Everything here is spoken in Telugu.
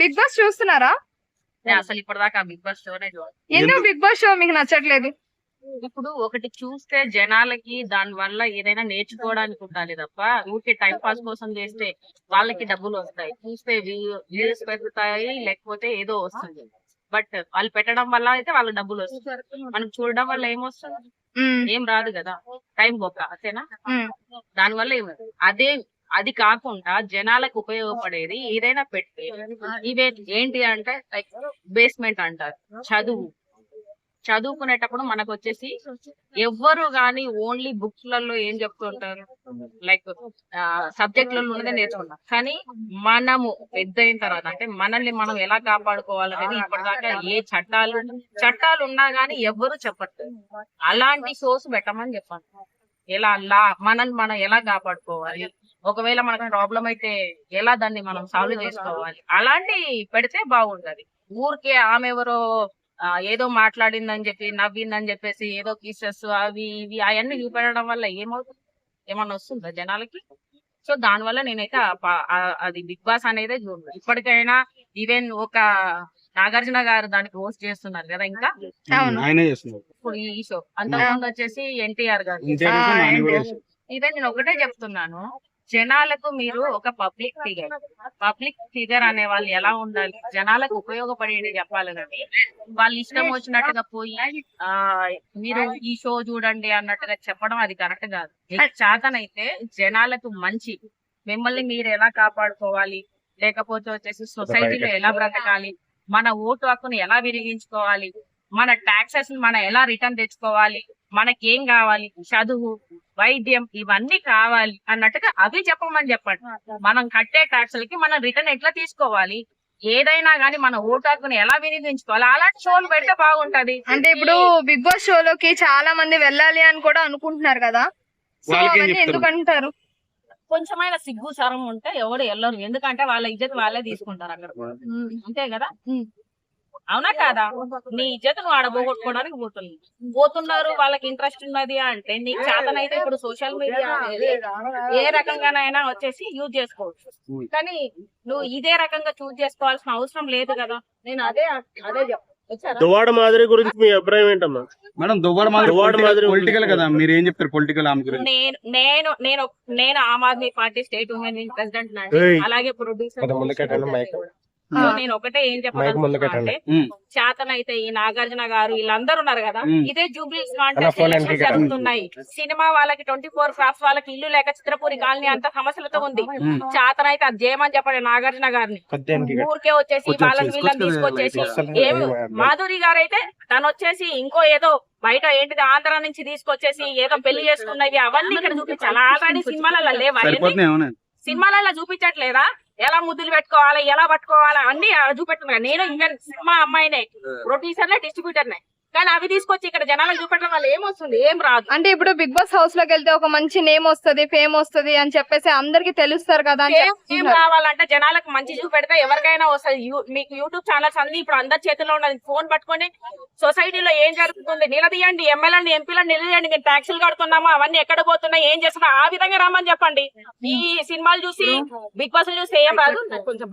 బిగ్ బాస్ చూస్తున్నారా? నేను అసలు ఇప్పటిదాకా బిగ్ బాస్ షోనే చూడను ఎందుకు బిగ్ బాస్ షో మీకు నచ్చట్లేదు? ఇప్పుడు ఒకటి చూస్తే జనాలకి దాని వల్ల ఏదైనా నేర్చుకోవడానికి ఉండాలి తప్ప ఊరికే టైం పాస్ కోసం చేస్తే వాళ్ళకి డబ్బులు వస్తాయి. చూస్తే వ్యూస్ పెరుగుతాయి లేకపోతే ఏదో వస్తుంది. బట్ వాళ్ళు పెట్టడం వల్ల అయితే వాళ్ళకి డబ్బులు వస్తాయి. మనం చూడడం వల్ల ఏమొస్తుంది? ఏం రాదు కదా. టైం బొక్క అంతేనా? దాని వల్ల ఏం రాదు. అదే అది కాకుండా జనాలకు ఉపయోగపడేది ఏదైనా పెట్టి ఇవే ఏంటి అంటే లైక్ బేస్మెంట్ అంటారు చదువు. చదువుకునేటప్పుడు మనకు వచ్చేసి ఎవ్వరు గాని ఓన్లీ బుక్స్లలో ఏం చెప్తుంటారు? లైక్ సబ్జెక్టులలో ఉన్నదే నేర్చుకున్నాం కానీ మనము పెద్ద అయిన తర్వాత అంటే మనల్ని మనం ఎలా కాపాడుకోవాలనేది ఇప్పటిదాకా ఏ చట్టాలు చట్టాలు ఉన్నా గానీ ఎవ్వరు చెప్పట్లేదు. అలాంటి షోస్ పెట్టమని చెప్పాను. ఎలా లా మనల్ని మనం ఎలా కాపాడుకోవాలి? ఒకవేళ మనకు ప్రాబ్లం అయితే ఎలా దాన్ని మనం సాల్వ్ చేసుకోవాలి? అలాంటి పెడితే బాగుంటది. ఊరికే ఆమె ఎవరో ఏదో మాట్లాడిందని చెప్పి నవ్విందని చెప్పేసి ఏదో కిసెస్ అవి ఇవి అవన్నీ చూపెట్టడం వల్ల ఏమవుతుంది? ఏమన్నా వస్తుందా జనాలకి? సో దాని వల్ల నేనైతే అది బిగ్ బాస్ అనేది చూడను. ఇప్పటికైనా ఈవెన్ ఒక నాగార్జున గారు దానికి హోస్ట్ చేస్తున్నారు కదా ఇంకా? అవును. ఆయనే చేస్తున్నారు. ఇప్పుడు ఈ షో అంతకుముందు వచ్చేసి ఎన్టీఆర్ గారు. ఇదే నేను ఒకటే చెప్తున్నాను. జనాలకు మీరు ఒక పబ్లిక్ ఫిగర్ పబ్లిక్ ఫిగర్ అనే వాళ్ళు ఎలా ఉండాలి? జనాలకు ఉపయోగపడేది చెప్పాలి కానీ వాళ్ళు ఇష్టం వచ్చినట్టుగా పోయి ఆ మీరు ఈ షో చూడండి అన్నట్టుగా చెప్పడం అది కరెక్ట్ కాదు. చేతనైతే జనాలకు మంచి మిమ్మల్ని మీరు ఎలా కాపాడుకోవాలి? లేకపోతే వచ్చేసి సొసైటీలో ఎలా బ్రతకాలి? మన ఓటు హక్కును ఎలా వినియోగించుకోవాలి? మన టాక్సెస్ మనం ఎలా రిటర్న్ తెచ్చుకోవాలి? మనకేం కావాలి? చదువు వైద్యం ఇవన్నీ కావాలి అన్నట్టుగా అవి చెప్పమని చెప్పండి. మనం కట్టే ట్యాక్స్లకి మనం రిటర్న్ ఎట్లా తీసుకోవాలి? ఏదైనా గానీ మన ఓటు హక్కుని ఎలా వినియోగించుకోవాలి? అలాంటి షోలు పెడితే బాగుంటది. అంటే ఇప్పుడు బిగ్ బాస్ షోలోకి చాలా మంది వెళ్ళాలి అని కూడా అనుకుంటున్నారు కదా. సో వాళ్ళకేం అవన్నీ చెప్తారు? కొంచెమైన సిగ్గు సరం ఉంటే ఎవడు వెళ్ళరు ఎందుకంటే వాళ్ళ ఇజ్జత్ వాళ్ళే తీసుకుంటారు అక్కడ. అంతే కదా. అవునా కాదా? నీ ఇజ్జత్ నువ్వు ఆడ పోగొట్టుకోవడానికి పోతుంది. పోతున్నారు వాళ్ళకి ఇంట్రెస్ట్ ఉన్నది అంటే నీకు చేతనైతే ఇప్పుడు సోషల్ మీడియా ఏ రకంగానైనా వచ్చేసి యూజ్ చేసుకోవచ్చు. కానీ నువ్వు ఇదే రకంగా చూజ్ చేసుకోవాల్సిన అవసరం లేదు కదా? నేను అదే అదే చెప్తాను దువాడ మాదిరి గురించి మీ అభిప్రాయం ఏంటమ్మా? మేడం దువ్వాడ దువ్వాడ మాదిరి మాదిరి పొలిటికల్ కదా మీరు ఏం చెప్తారు పొలిటికల్ ఆమె గురించి? నేను నేను నేను నేను Aam Aadmi party state women president. అలాగే ప్రొడ్యూసర్ నేను ఒకటే ఏం మైక్ ముందు చెప్పాలి పెట్టండి. ఉమ్. చేతనైతే ఈ నాగార్జున గారు వీళ్ళందరూ ఉన్నారు కదా. ఇదే జూబ్లీస్ ఎలక్షన్స్ జరుగుతున్నాయి సినిమా వాళ్ళకి ట్వంటీ ఫోర్ క్రాఫ్ట్స్ వాళ్ళకి ఇల్లు లేక చిత్రపూరి కాలనీ అంత సమస్యలతో ఉంది. మ్మ్. చేతనైతే అది చేయమని చెప్పండి నాగార్జున గారిని. ఊరికే వచ్చేసి వాళ్ళని వీళ్ళని తీసుకొచ్చేసి. ఏమి మాధురి గారు అయితే తను వచ్చేసి ఇంకో ఏదో బయట ఏంటిది ఆంధ్ర నుంచి తీసుకొచ్చేసి ఏదో పెళ్ళి చేసుకున్నవి అవన్నీ ఇక్కడ చూపించాలి. ఆల్రెడీ సినిమాలలో లేవా? సినిమాలలో చూపించట్లేదా? ఎలా ముద్దులు పెట్టుకోవాలి ఎలా పట్టుకోవాలి అన్ని చూపెట్టున్నారు నేను ఈవెన్ సినిమా అమ్మాయినే ప్రొడ్యూసర్నే డిస్ట్రిబ్యూటర్నే కానీ అవి తీసుకొచ్చి ఇక్కడ జనాలకు చూపెట్టడం వల్ల ఏమొస్తుంది? ఏం రాదు. అంటే ఇప్పుడు బిగ్ బాస్ హౌస్లోకి వెళ్తే ఒక మంచి నేమ్ వస్తది ఫేమ్ వస్తది అని చెప్పేసి అందరికి తెలుస్తారు కదా అని ఏం. కావాలంటే జనాలకు మంచి చూపెడితే ఎవరికైనా వస్తుంది. మీకు యూట్యూబ్ ఛానల్స్ అన్ని ఇప్పుడు అందరి చేతిలో ఉన్నది. ఫోన్ పట్టుకొని సొసైటీలో ఏం జరుగుతుంది? నిలదీయండి ఎమ్మెల్యేని ఎంపీలను నిలదీయండి. మేము ట్యాక్సులు కడుతున్నామా? అవన్నీ ఎక్కడ పోతున్నాయి? ఏం చేస్తున్నా ఆ విధంగా రమ్మని చెప్పండి. ఈ సినిమాలు చూసి బిగ్ బాస్ చూసి ఏం రాదు? కొంచెం